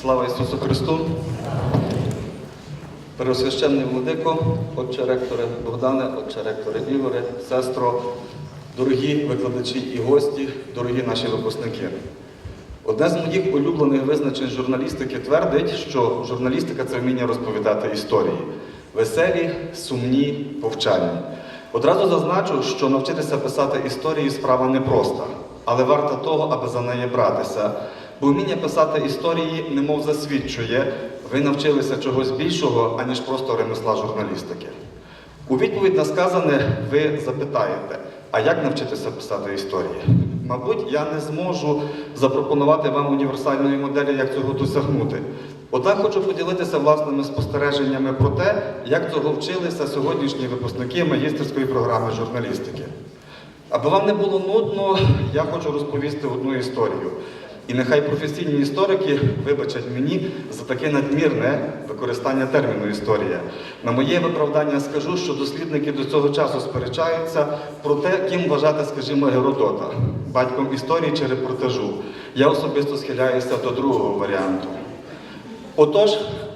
Слава Ісусу Христу! Переосвященний владико, отче ректоре Богдане, отче ректоре Ігоре, сестро, дорогі викладачі і гості, дорогі наші випускники. Одне з моїх улюблених визначень журналістики твердить, що журналістика це вміння розповідати історії. Веселі, сумні, повчальні. Одразу зазначу, що навчитися писати історії справа непроста, але варта того, аби за неї братися. Бо вміння писати історії немов засвідчує, ви навчилися чогось більшого, аніж просто ремесла журналістики. У відповідь на сказане ви запитаєте, а як навчитися писати історії? Мабуть, я не зможу запропонувати вам універсальної моделі, як цього досягнути. Однак хочу поділитися власними спостереженнями про те, як цього вчилися сьогоднішні випускники магістерської програми журналістики. Аби вам не було нудно, я хочу розповісти одну історію. І нехай професійні історики вибачать мені за таке надмірне використання терміну історія. На моє виправдання скажу, що дослідники до цього часу сперечаються про те, ким вважати, скажімо, Геродота, батьком історії чи репортажу. Я особисто схиляюся до другого варіанту. Отож,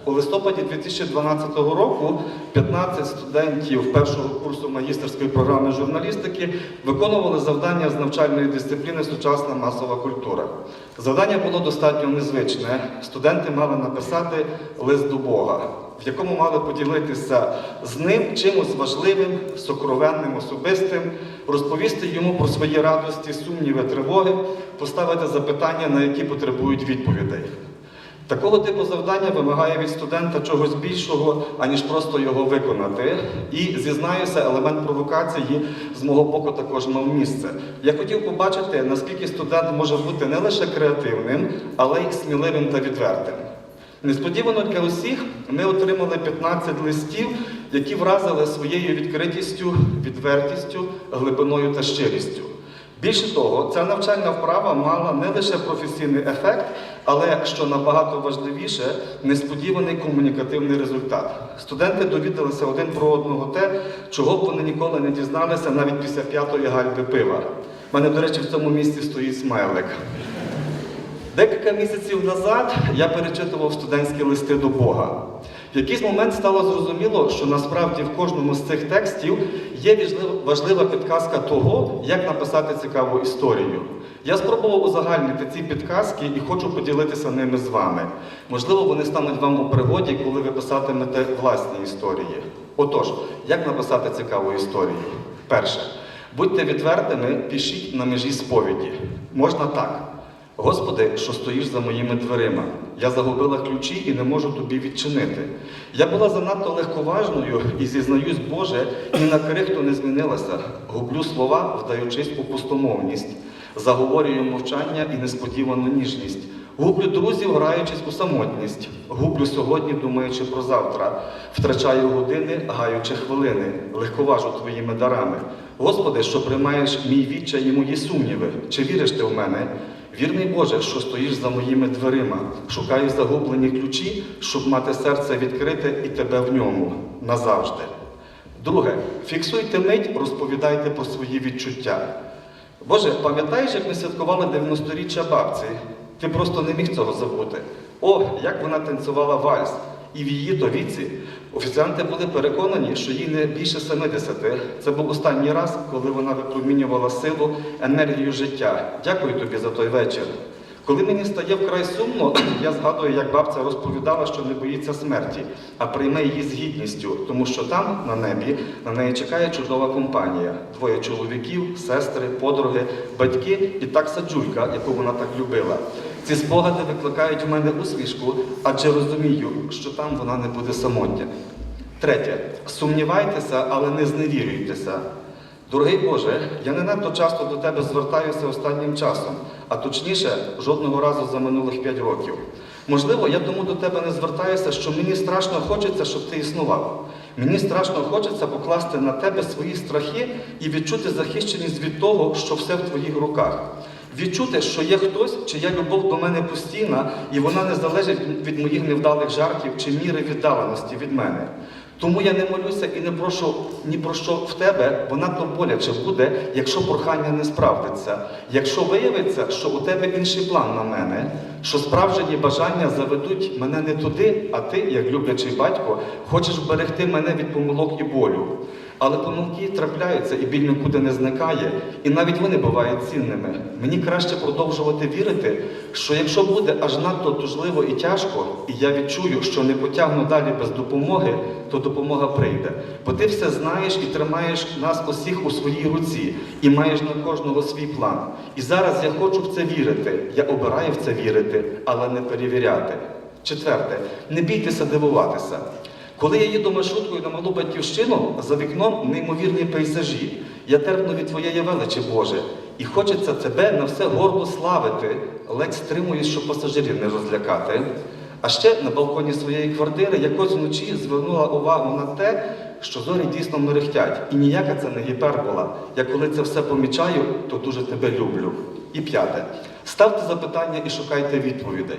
у листопаді 2012 року 15 студентів першого курсу магістерської програми журналістики виконували завдання з навчальної дисципліни Сучасна масова культура. Завдання було достатньо незвичне. Студенти мали написати лист до Бога, в якому мали поділитися з ним чимось важливим, сокровенним, особистим, розповісти йому про свої радості, сумніви, тривоги, поставити запитання, на які потребують відповідей. Такого типу завдання вимагає від студента чогось більшого, аніж просто його виконати. І зізнаюся, елемент провокації з мого боку також мав місце. Я хотів побачити, наскільки студент може бути не лише креативним, але й сміливим та відвертим. Несподівано для усіх ми отримали 15 листів, які вразили своєю відкритістю, відвертістю, глибиною та щирістю. Більше того, ця навчальна вправа мала не лише професійний ефект, але, що набагато важливіше, несподіваний комунікативний результат. Студенти довідалися один про одного те, чого б вони ніколи не дізналися навіть після п'ятої гальби пива. У мене, до речі, в цьому місці стоїть смайлик. Декілька місяців назад я перечитував студентські листи до Бога. В якийсь момент стало зрозуміло, що насправді в кожному з цих текстів є важлива підказка того, як написати цікаву історію. Я спробував узагальнити ці підказки і хочу поділитися ними з вами. Можливо, вони стануть вам у пригоді, коли ви писатимете власні історії. Отож, як написати цікаву історію? Перше, будьте відвертими, пишіть на межі сповіді. Можна так. Господи, що стоїш за моїми дверима, я загубила ключі і не можу тобі відчинити. Я була занадто легковажною і зізнаюсь, Боже, ні на крихту не змінилася. Гублю слова, вдаючись у пустомовність, заговорюю мовчання і несподівану ніжність. Гублю друзів, граючись у самотність. Гублю сьогодні, думаючи про завтра. Втрачаю години, гаючи хвилини, легковажу твоїми дарами. Господи, що приймаєш мій відчай і мої сумніви. Чи віриш ти в мене? Вірний Боже, що стоїш за моїми дверима, шукаю загублені ключі, щоб мати серце відкрите і тебе в ньому назавжди. Друге, фіксуйте мить, розповідайте про свої відчуття. Боже, пам'ятаєш, як ми святкували 90-річчя бабці? Ти просто не міг цього забути. О, як вона танцювала вальс. І в її то віці офіціанти були переконані, що їй не більше 70. Це був останній раз, коли вона випромінювала силу, енергію життя. Дякую тобі за той вечір. Коли мені стає вкрай сумно, я згадую, як бабця розповідала, що не боїться смерті, а прийме її з гідністю, тому що там, на небі, на неї чекає чудова компанія: двоє чоловіків, сестри, подруги, батьки і такса Джулька, яку вона так любила. Ці спогади викликають у мене усмішку, адже розумію, що там вона не буде самотня. Третє, сумнівайтеся, але не зневірюйтеся. Дорогий Боже, я не надто часто до Тебе звертаюся останнім часом, а точніше, жодного разу за минулих п'ять років. Можливо, я тому до Тебе не звертаюся, що мені страшно хочеться, щоб ти існував. Мені страшно хочеться покласти на тебе свої страхи і відчути захищеність від того, що все в твоїх руках. Відчути, що є хтось, чия любов до мене постійна, і вона не залежить від моїх невдалих жартів чи міри віддаленості від мене. Тому я не молюся і не прошу ні про що в тебе, бо надто боляче буде, якщо прохання не справдиться. Якщо виявиться, що у тебе інший план на мене, що справжні бажання заведуть мене не туди, а ти, як люблячий батько, хочеш вберегти мене від помилок і болю. Але помилки трапляються і біль нікуди не зникає, і навіть вони бувають цінними. Мені краще продовжувати вірити, що якщо буде аж надто тужливо і тяжко, і я відчую, що не потягну далі без допомоги, то допомога прийде. Бо ти все знаєш і тримаєш нас усіх у своїй руці, і маєш на кожного свій план. І зараз я хочу в це вірити. Я обираю в це вірити, але не перевіряти. Четверте, не бійтеся дивуватися. Коли я їду маршруткою на малу батьківщину, за вікном неймовірні пейзажі. Я терпну від твоєї величі, Боже, і хочеться тебе на все горло славити, ледь стримуюсь, щоб пасажирів не розлякати. А ще на балконі своєї квартири якось вночі звернула увагу на те, що зорі дійсно мерехтять. І ніяка це не гіпербола. Я коли це все помічаю, то дуже тебе люблю. І п'яте. Ставте запитання і шукайте відповідей.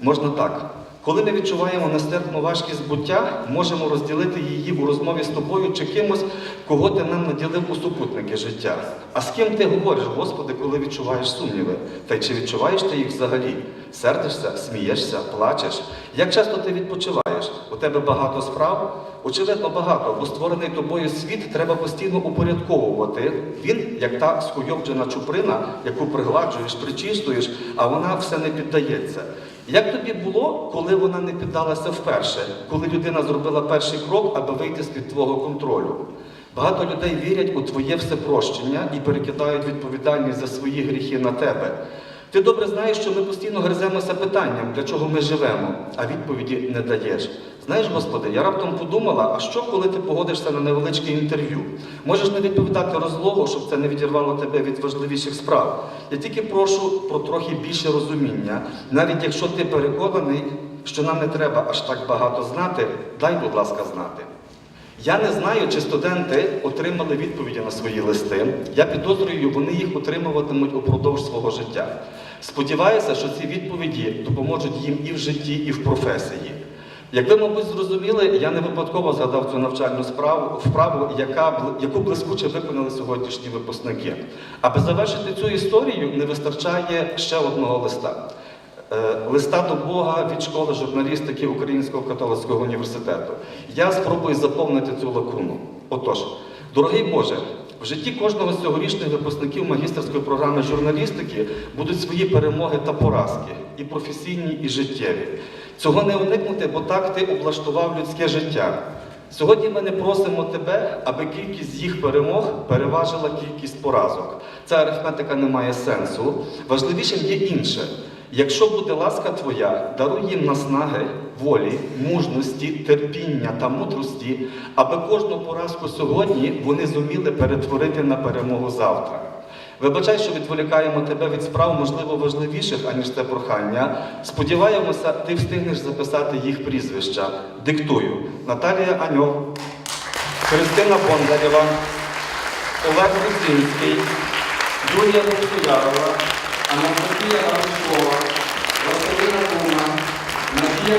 Можна так. Коли ми відчуваємо нестерпну важкість буття, можемо розділити її у розмові з тобою чи кимось, кого ти нам наділив у супутники життя. А з ким ти говориш, Господи, коли відчуваєш сумніви? Та й чи відчуваєш ти їх взагалі? Сердишся, смієшся, плачеш? Як часто ти відпочиваєш? У тебе багато справ? Очевидно, багато, бо створений тобою світ треба постійно упорядковувати. Він, як та скуйовджена чуприна, яку пригладжуєш, причистуєш, а вона все не піддається. Як тобі було, коли вона не піддалася вперше, коли людина зробила перший крок, аби вийти з-під твого контролю? Багато людей вірять у твоє всепрощення і перекидають відповідальність за свої гріхи на тебе. Ти добре знаєш, що ми постійно гриземося питанням, для чого ми живемо, а відповіді не даєш. Знаєш, Господи, я раптом подумала, а що, коли ти погодишся на невеличке інтерв'ю? Можеш не відповідати розлого, щоб це не відірвало тебе від важливіших справ. Я тільки прошу про трохи більше розуміння, навіть якщо ти переконаний, що нам не треба аж так багато знати, дай, будь ласка, знати. Я не знаю, чи студенти отримали відповіді на свої листи. Я підозрюю, вони їх отримуватимуть упродовж свого життя. Сподіваюся, що ці відповіді допоможуть їм і в житті, і в професії. Як ви, мабуть, зрозуміли, я не випадково згадав цю навчальну справу, вправу, яка, яку блискуче виконали сьогоднішні випускники. Аби завершити цю історію, не вистачає ще одного листа. Е, Листа до Бога від школи журналістики Українського католицького університету. Я спробую заповнити цю лакуну. Отож, дорогий Боже, в житті кожного з цьогорічних випускників магістерської програми журналістики будуть свої перемоги та поразки, і професійні, і життєві. Цього не уникнути, бо так ти облаштував людське життя. Сьогодні ми не просимо тебе, аби кількість їх перемог переважила кількість поразок. Ця арифметика не має сенсу. Важливішим є інше. Якщо буде ласка Твоя, даруй їм наснаги, волі, мужності, терпіння та мудрості, аби кожну поразку сьогодні вони зуміли перетворити на перемогу завтра. Вибачай, що відволікаємо тебе від справ, можливо, важливіших, аніж це прохання. Сподіваємося, ти встигнеш записати їх прізвища. Диктую: Наталія Аньов, Христина Бондарєва, Олег Русинський, Юлія Русуярова, Анастасія Галушова, Василина Буна, Надія